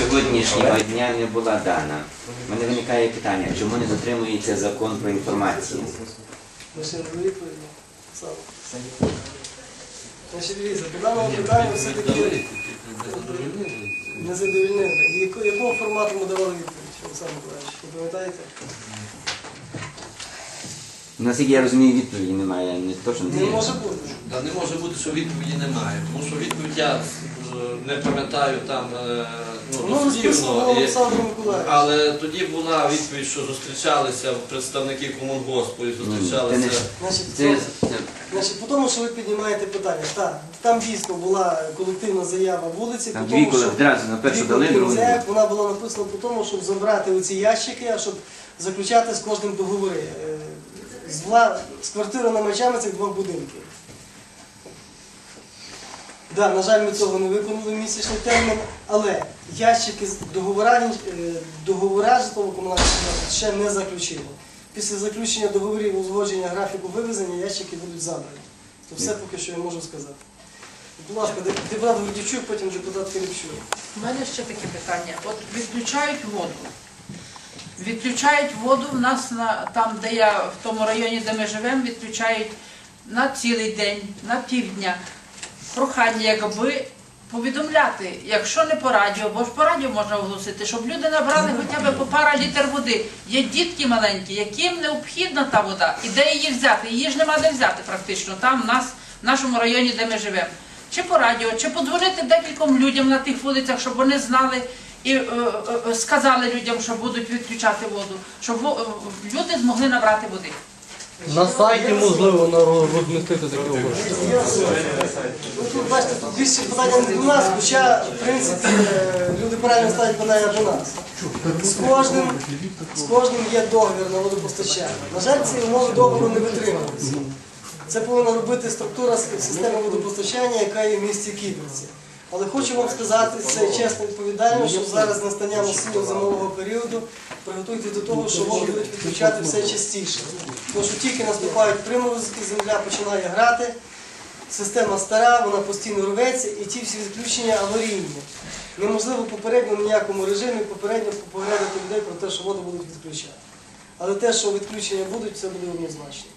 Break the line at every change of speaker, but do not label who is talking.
сьогоднішнього дня не була дана. У мене виникає питання, чому не дотримується закон про інформацію?
Не Значить, дивіться, коли ми питаємо все-таки не задовільнили. Якого формату ми давали відповідь, Олександр Миколаївич? Ви пам'ятаєте?
Наскільки я розумію, відповіді немає. Не то, що
Не може бути.
Та не може бути, що відповіді немає. Тому що відповідь я е, не пам'ятаю там е, ну,
Ну,
дослівно. І-. Але тоді була відповідь, що зустрічалися представники комунгоспу і зустрічалися.
Значить,
це,
Значить, по тому, що ви піднімаєте питання, так, там дійсно була колективна заява вулиці,
там
по
дві
тому,
коли
що
одразу на першу дали, другу
вона була написана по тому, щоб забрати оці ящики, а щоб заключати з кожним договори. З, вла... з квартири на мечами цих двох будинків. Да, на жаль, ми цього не виконали місячний термін, але ящики договора, е, договора житлово-комунального ще не заключили. Після заключення договорів узгодження графіку вивезення ящики будуть забрані. То все поки що я можу сказати. Будь ласка, деп- депутат Гордійчук, потім депутат Киричук.
У мене ще таке питання. От відключають воду. Відключають воду в нас на там, де я в тому районі, де ми живемо, відключають на цілий день, на півдня. Прохання, якби повідомляти, якщо не по радіо, бо ж по радіо можна оголосити, щоб люди набрали хоча б по пара літр води. Є дітки маленькі, яким необхідна та вода, і де її взяти. Її ж нема де взяти практично там, в нас, в нашому районі, де ми живемо. Чи по радіо, чи подзвонити декільком людям на тих вулицях, щоб вони знали і е, е, сказали людям, що будуть відключати воду, щоб во- е, люди змогли набрати води.
На сайті можливо на роз- розмістити таке оголошення.
Тут, бачите, тут більше питання не до нас, хоча, в принципі, е, люди правильно ставлять питання до нас. З кожним, з кожним є договір на водопостачання. На жаль, ці умови договору не витримуються. Це повинна робити структура с- системи водопостачання, яка є в місті Ківерці. Але хочу вам сказати, це чесно відповідально, що зараз з настанням осіннього зимового періоду приготуйтесь до того, що воду будуть відключати все частіше. Тому що тільки наступають приморозки, земля починає грати, Система стара, вона постійно рветься, і ті всі відключення аварійні. Неможливо попередньо в ніякому режимі попередньо попередити людей про те, що воду будуть відключати. Але те, що відключення будуть, це буде однозначно.